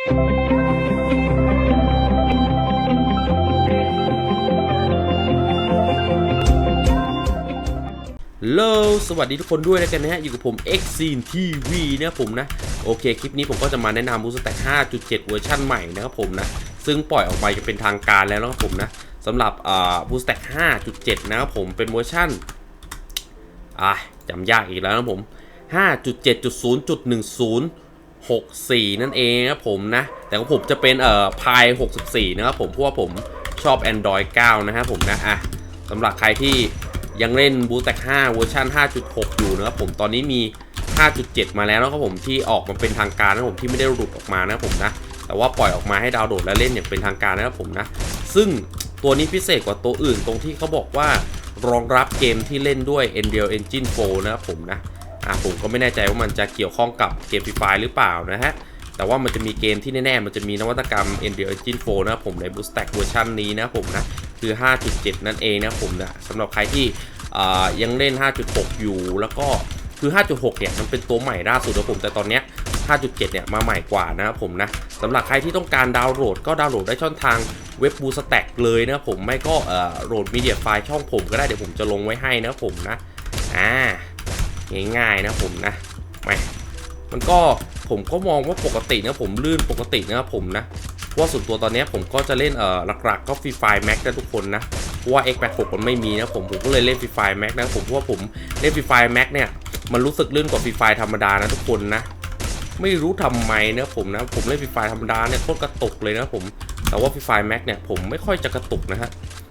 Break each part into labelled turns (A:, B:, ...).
A: โลสวัสดีทุกคนด้วยแล้วกันนะฮะ อยู่กับผม X c e n TV นะผมนะ โอเค คลิปนี้ผมก็จะมาแนะนำ BoostStack 5.7 เวอร์ชันใหม่นะครับผมนะ ซึ่งปล่อยออกมาจะเป็นทางการแล้วนะครับผมนะสำหรับอ่า BoostStack 5.7 นะครับผมเป็นเวอร์ชันอะจำยากอีกแล้วนะผม 5.7.0.10 64 นั่นเองครับผมนะ แต่ของผมจะเป็นเอ่อ Pi 64 นะครับผมเพราะว่าผมชอบ Android 9 นะครับผมนะอะสำหรับใครที่ยังเล่น b o o s t a c 5เวอร์ชัน5.6 อยู่นะครับผมตอนนี้มี 5.7 มาแล้วนะครับผมที่ออกมาเป็นทางการนะผมที่ไม่ได้หลุดออกมานะครับผมนะ แต่ว่าปล่อยออกมาให้ดาวน์โหลดและเล่นอย่างเป็นทางการนะครับผมนะ ซึ่งตัวนี้พิเศษกว่าตัวอื่นตรงที่เขาบอกว่ารองรับเกมที่เล่นด้วย Unreal Engine 4 นะครับผมนะ อะผมก็ไม่แน่ใจว่ามันจะเกี่ยวข้องกับเกมฟรีไฟหรือเปล่านะฮะแต่ว่ามันจะมีเกมที่แน่ๆ มันจะมีนวัตกรรม Unreal Engine 4 นะผมใน BoostStack เวอร์ชันนี้นะผมนะคือ 5.7 นั่นเองนะผมนะสำหรับใครที่ยังเล่น 5.6 อยู่แล้วก็คือ 5.6 เนี่ย มันเป็นตัวใหม่ล่าสุดนะผม แต่ตอนเนี้ย 5.7 เนี่ย มาใหม่กว่านะครับผมนะสำหรับใครที่ต้องการดาวน์โหลด ก็ดาวน์โหลดได้ช่องทางเว็บ Boosted เลยนะผม ไม่ก็เอ่อโหลดมีเดียไฟล์ช่องผมก็ได้ เดี๋ยวผมจะลงไว้ให้นะผมนะ อ่า ง่ายๆนะผมนะไม่มันก็ผมก็มองว่าปกตินะผมลื่นปกตินะครับผมนะเพราะว่าส่วนตัวตอนนี้ผมก็จะเล่นเอ่อหลักๆ ก็ฟรีไฟแม็กนะทุกคนนะเพราะว่า X86 มันไม่มีนะผมผมก็เลยเล่นฟรีไฟแม็กนะผมเพราะว่าผมเล่นฟรีไฟแม็กเนี่ยมันรู้สึกลื่นกว่าฟรีไฟธรรมดานะทุกคนนะไม่รู้ทำไมนะผมนะผมเล่นฟรีไฟธรรมดาเนี่ยโคตรกระตุกเลยนะผมแต่ว่าฟรีไฟแม็กเนี่ยผมไม่ค่อยจะกระตุกนะฮะ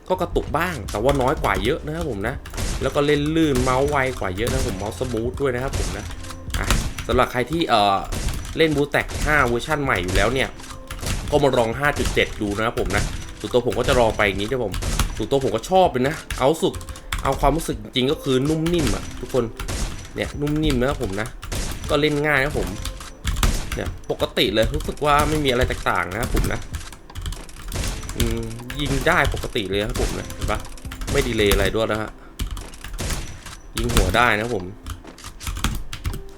A: ก็กระตุกบ้างแต่ว่าน้อยกว่าเยอะนะครับผมนะ แล้วก็เล่นลื่นเมาส์ไวกว่าเยอะนะผมเมาส์สมูทด้วยนะครับผมนะอะสำหรับใครที่เอ่อเล่นบูแตก5เวอร์ชันใหม่อยู่แล้วเนี่ยก็มาลอง 5.7 ดูนะครับผมนะส่วนตัวผมก็จะลองไปอย่างนี้นะผมส่วนตัวผมก็ชอบเลยนะ เอาสุดเอาความรู้สึกจริงก็คือนุ่มนิ่มอะทุกคนเนี่ยนุ่มนิ่มนะครับผมนะ ก็เล่นง่ายนะผมเนี่ยปกติเลยรู้สึกว่าไม่มีอะไรแตกต่างนะครับผมนะมยิงได้ปกติเลยครับผมนะเห็นปะไม่ดีเลยอะไรด้วยนะฮะ ยิงหัวได้นะผม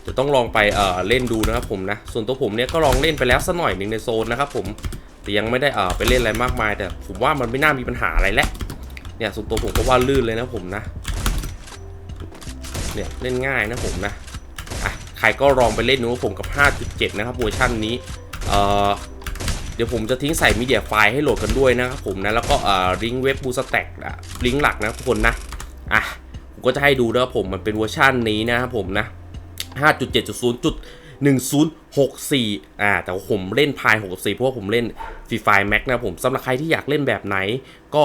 A: จะต้องลองไปเอ่อเล่นดูนะครับผมนะ ส่วนตัวผมเนี่ยก็ลองเล่นไปแล้วสักหน่อยหนึ่งในโซนนะครับผมแต่ยังไม่ได้เอ่อไปเล่นอะไรมากมาย แต่ผมว่ามันไม่น่ามีปัญหาอะไรแล้วเนี่ยส่วนตัวผมก็ว่าลื่นเลยนะผมนะเนี่ยเล่นง่ายนะผมนะอะใครก็ลองไปเล่นดูผมกับ 5.7 นะครับเวอร์ชันนี้เอ่อเดี๋ยวผมจะทิ้งใส่มีเดียไฟล์ให้โหลดกันด้วยนะครับผมนะแล้วก็เอ่อลิงก์เว็บบูสแต็กอะลิงก์หลักนะทุกคนนะอะ ผมก็จะให้ดูนะครับผมมันเป็นเวอร์ชันนี้นะครับผมนะ 5.7.0.1064 อ่า แต่ผมเล่นพาย64 เพราะว่าผมเล่นฟรีไฟแม็กนะผมสำหรับใครที่อยากเล่นแบบไหน ก็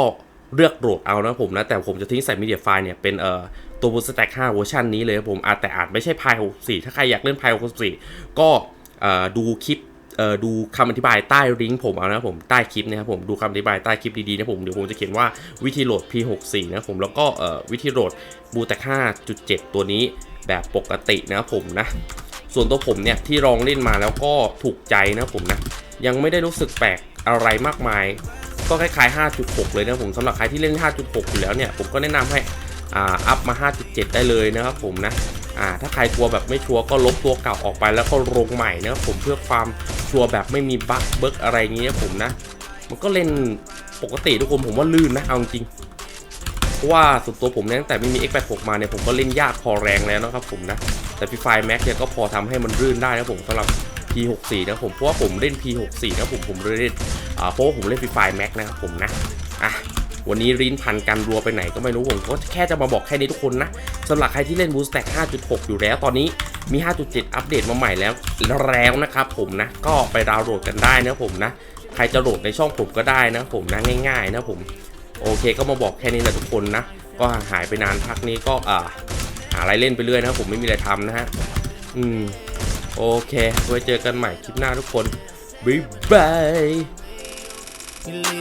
A: เลือกโหลดเอานะผมนะ แต่ผมจะทิ้งใส่มีเดียไฟเนี่ย เป็นเอ่อตัว b o o s t a c k 5เวอร์ชันนี้เลยครับผมอาจแต่อาจไม่ใช่พาย64 ถ้าใครอยากเล่นพาย64 ก็เอ่อดูคลิป ดูคำอธิบายใต้ลิงก์ผมเอานะผมใต้คลิปนะครับผมดูคำอธิบายใต้คลิปดีๆนะผมเดี๋ยวผมจะเขียนว่าวิธีโหลด P64 นะผมแล้วก็วิธีโหลด b o o t a c 5.7 ตัวนี้แบบปกตินะผมนะส่วนตัวผมเนี่ยที่ลองเล่นมาแล้วก็ถูกใจนะผมนะยังไม่ได้รู้สึกแปลกอะไรมากมาย ก็คล้ายๆ 5.6 เลยนะผมสำหรับใครที่เล่น 5.6 อยู่แล้วเนี่ยผมก็แนะนำให้อ่าอัพมา 5.7 ได้เลยนะครับผมนะ อ่าถ้าใครกลัวแบบไม่ชัวร์ก็ลบตัวเก่าออกไปแล้วก็ลงใหม่นะครับผมเพื่อความชัวร์แบบไม่มีบั๊กเบิกอะไรเงี้ยผมนะ มันก็เล่นปกติทุกคนผมว่าลื่นนะเอาจริงเพราะว่าส่วนตัวผมเนี่ยตั้งแต่ไม่มี X86 มาเนี่ยผมก็เล่นยากพอแรงแล้วนะครับผมนะ แต่ P5 Max เนี่ยก็พอทำให้มันรื่นได้นะผมสำหรับ P64 นะผมเพราะว่าผมเล่น P64 นะผมผมเลยเล่นอ่าเพราะว่าผมเล่น P5 Max นะครับผมนะอะ วันนี้ริ้นพันกันรัวไปไหนก็ไม่รู้ผมก็แค่จะมาบอกแค่นี้ทุกคนนะสำหรับใครที่เล่น BoostStack 5.6 อยู่แล้วตอนนี้มี 5.7 อัปเดตมาใหม่แล้วแล้วนะครับผมนะก็ไปดาวน์โหลดกันได้นะผมนะ ใครจะโหลดในช่องผมก็ได้นะผมนะง่าย ๆ นะผม โอเคก็มาบอกแค่นี้แหละทุกคนนะ ก็ห่างหายไปนานพักนี้ก็อ่าหาอะไรเล่นไปเรื่อยนะครับผมไม่มีอะไรทำนะฮะอืมโอเคไว้เจอกันใหม่คลิปหน้าทุกคนบ๊ายบาย